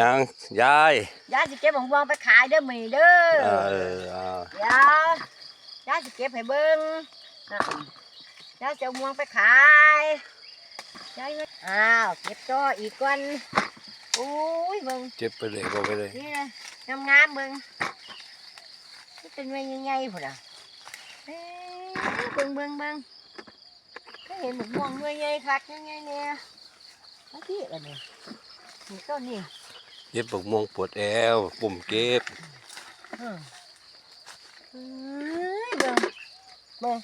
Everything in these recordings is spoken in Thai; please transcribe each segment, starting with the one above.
ยังยายยายสิเก็บของวางไปขายเด้อมื้อนี้เด้อเออเอาเดี๋ยวยายสิเก็บให้เบิ่งอะยายจะเอาม่วงไปขายยายก็อ้าวเก็บต่ออีกก่อนอุ้ยเบิ่งเจ็บไปเลยบอกไปเลยนี่นะงามๆเบิ่งนี่เป็นไว้ใหญ่ๆพุ่นน่ะเอ้ยเบิ่งเบิ่งเบิ่งก็เห็นหมกม่วงหน่วยใหญ่คักใหญ่ๆเนี่ยมาที่อันนี้นี่ต้นนี่ เจ็บปกม่วงปวดแอวปุ่มเก็บอืมเอ้ยเบิ่งเบิ่ง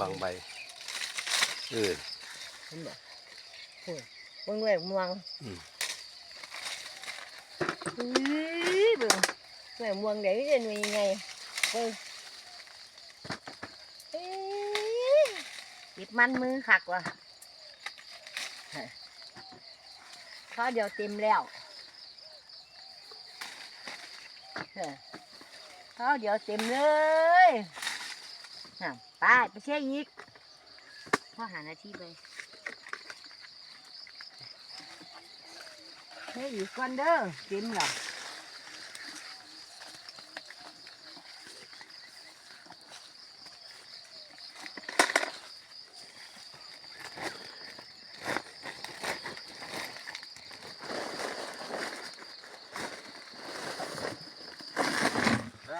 บางใบเออ เห็นบ่โอ้ยเบิ่งด้วยม่วงอืมเฮ้ยเบิ่งด้วยม่วงเดี๋ยวจะหน่วยยังไงเบิ่งเอ้ยติดมันมือคักว่ะฮะเขาเดียวเต็มแล้วฮะเขาเดียวเต็มเลยน่ะไปไปเชี่ยอีกพ่อหาหน้าที่ไปเฮ้ยอีกก่อนเด้อเต็มแล้วเอ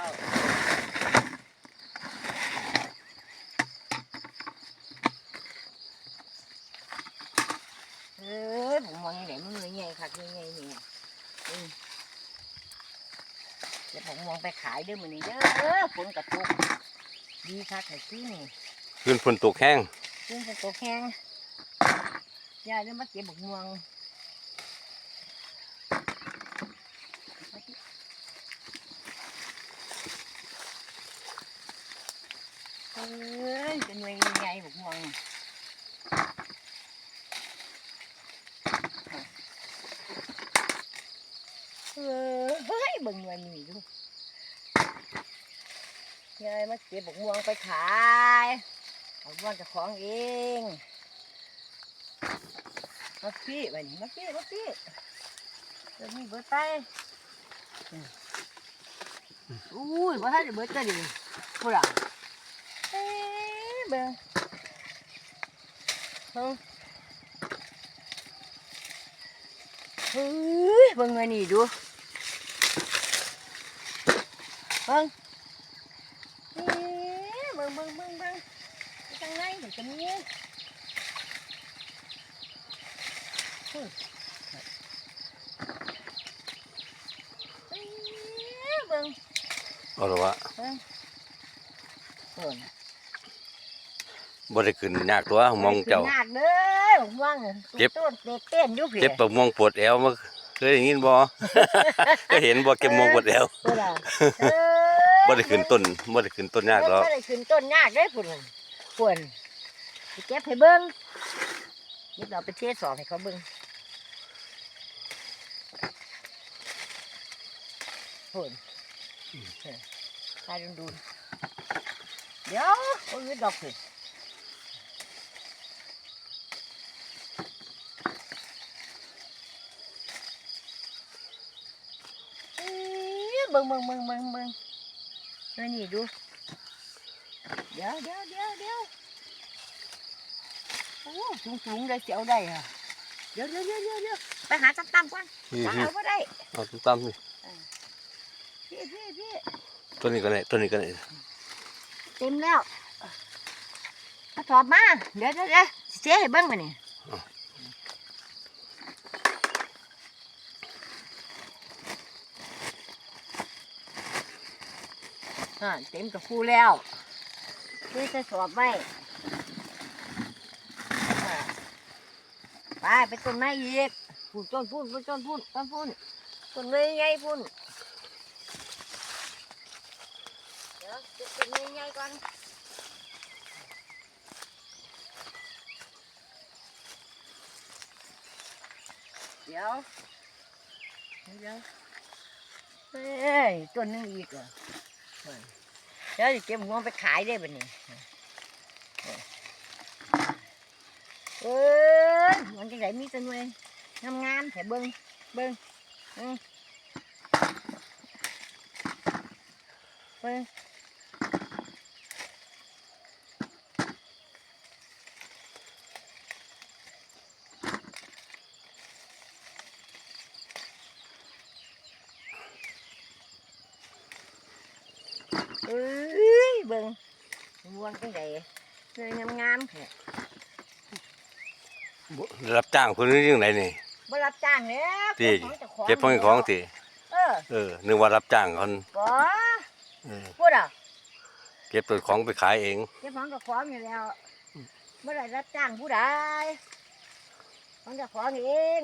้ยผมมองยังไง มักยังไงเนี่ยเดี๋ยวผมมองไปขายด้อมื้อนี้เด้อฝนกระตุกดีคักไอ้ที่นี่ขึ้นฝนตกแห้งซึ่งเป็นตัวแข็งยายเริ่มมาเก็บบักม่วงเอ้ยเป็นหน่วยใหญ่บักม่วง เฮ้ยเบิ่งหน่วยนี่ดูยายมาเก็บบกม่วงไปขายบักม่วงจะของเองมาพี่ไปนี่มาพี่มาพี่เดี๋ยวนี้เบิดไปอืมอุ้ยบ่ทันเบิดก็ดีพูดอะเอ้เบิ่งเฮ้ยเบิ่งหน่วยนี่ดู เบิ่งเอ้ยเบิ่งเบิ่งเบิ่งเบิ่งไปทางไหนเดี๋ยวจะมีอืมเอ้ยเบิ่งเอาละวะเบิ่งเบิ่งบ่ได้ขึ้นยากตัวมองเจ้าหนักเด้อผมว่างเจ็บต้นเด็กเต้นอยู่เพียเจ็บปกม่วงปวดแอวมาเคยได้ยินบ่ก็เห็นบ่เก็บม่วงปวดแอวเวลาเออ บ่ได้ขึ้นต้นบ่ได้ขึ้นต้นยากหรอกบ่ได้ขึ้นต้นยากเด้พุ่นพุ่นไปเก็บให้เบิ่งนี่เราไปเทสอบให้เขาเบิ่งพุ่นตายดูเดี๋ยวโอ้ยดอกพุ่นเอ้ยเบิ่งเบิ่งเบิ่งเบิ่งเบิ่ง เออนี่ดู เดี๋ยวเดี๋ยวเดี๋ยวเดี๋ยวโอ้สูงสูงเลยเสียวได้ค่ะเดี๋ยวเดี๋ยวเดี๋ยวเดี๋ยวเดี๋ยวไปหาจับตามก่อนนี่หานี่เอาก็ได้เอาตามๆนี่พี่พี่พี่ต้นนี้ก็ได้ต้นนี้ก็ได้เต็มแล้วมาถอดมา เดี๋ยวเดี๋ยวเดี๋ยวเสียให้เบิ้งมานี่ อ่าเต็มกับฟูแล้วช่วยจะสอบไว้อ่าไปไปต้นไม้อีกพูนต้นพูนพูนต้นพูนต้นพูนต้นเลยใหญ่พูนเดี๋ยวเก็บต้นใหญ่ก่อนเดี๋ยวเดี๋ยวเฮ้ยต้นนึงอีกเหรอ เฮ้ยเดี๋ยวจะเก็บหัวไปขายได้บ่เนี่ยโอ้เอ้ยมันจะไหนมีแต่หน่วยงามงามแถเบิ้งเบิ้งเบิ้ง เอ้ยเบิ้งม่วงจังไดหน่วยงามงามๆแถบ่รับจ้างเพิ่นนี่จังไดนี่บ่รับจ้างแล้วที่จ้าของเก็บของของติเออเออนึกว่ารับจ้างเพิ่นบ่เออพูดอะเก็บตัวของไปขายเองเก็บของกับของอยู่แล้วเมื่อไหรรับจ้างผู้ใดของเจะของเอง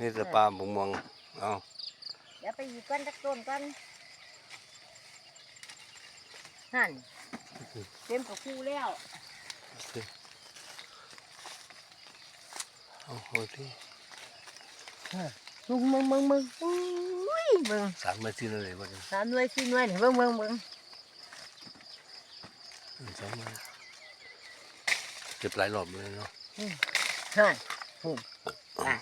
นี่จะปลาบงมวงเอาเดี๋ยวไปหยิบกันตักต้นกันนั่นเต็มกับคู่แล้วเอาเอาที่มึงมึงมึงมึงอุ้ยมึงสามมาที่นั่นเลยบ่นี่สามหน่วยสี่หน่วยนี่มึงมึงมึงอืมสามมาเก็บหลายรอบเลยเนาะนั่นพุ่มอะ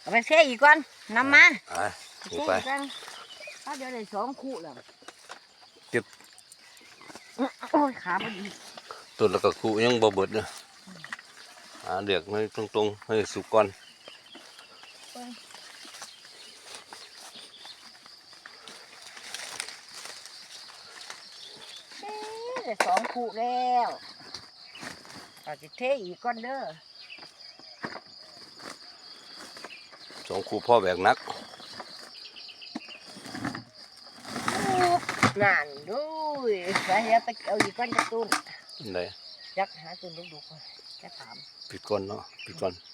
เอาไปเช่อีกก่อนนำมา อะเช่นี่อีกไปก่อนถ้าเดี๋ยวได้สองคู่แล้วเก็บ โอ้ยขาพอดีต้นแล้วก็คู่ยังบ่เบิดเนาะอ่าเลือกให้ตรงๆให้สุกก่อนเอ๊ะได้สองคู่แล้วเอาจะเทอีกก่อนเด้อสองคู่พ่อแบกหนัก นั่นด้วยไปเดี๋ยวไปเอาอีกก้อนจะตุ้นอันใดยักหาตุ้นดุกๆก่อนจะถามปิดก่อนเนาะปิดก่อนเ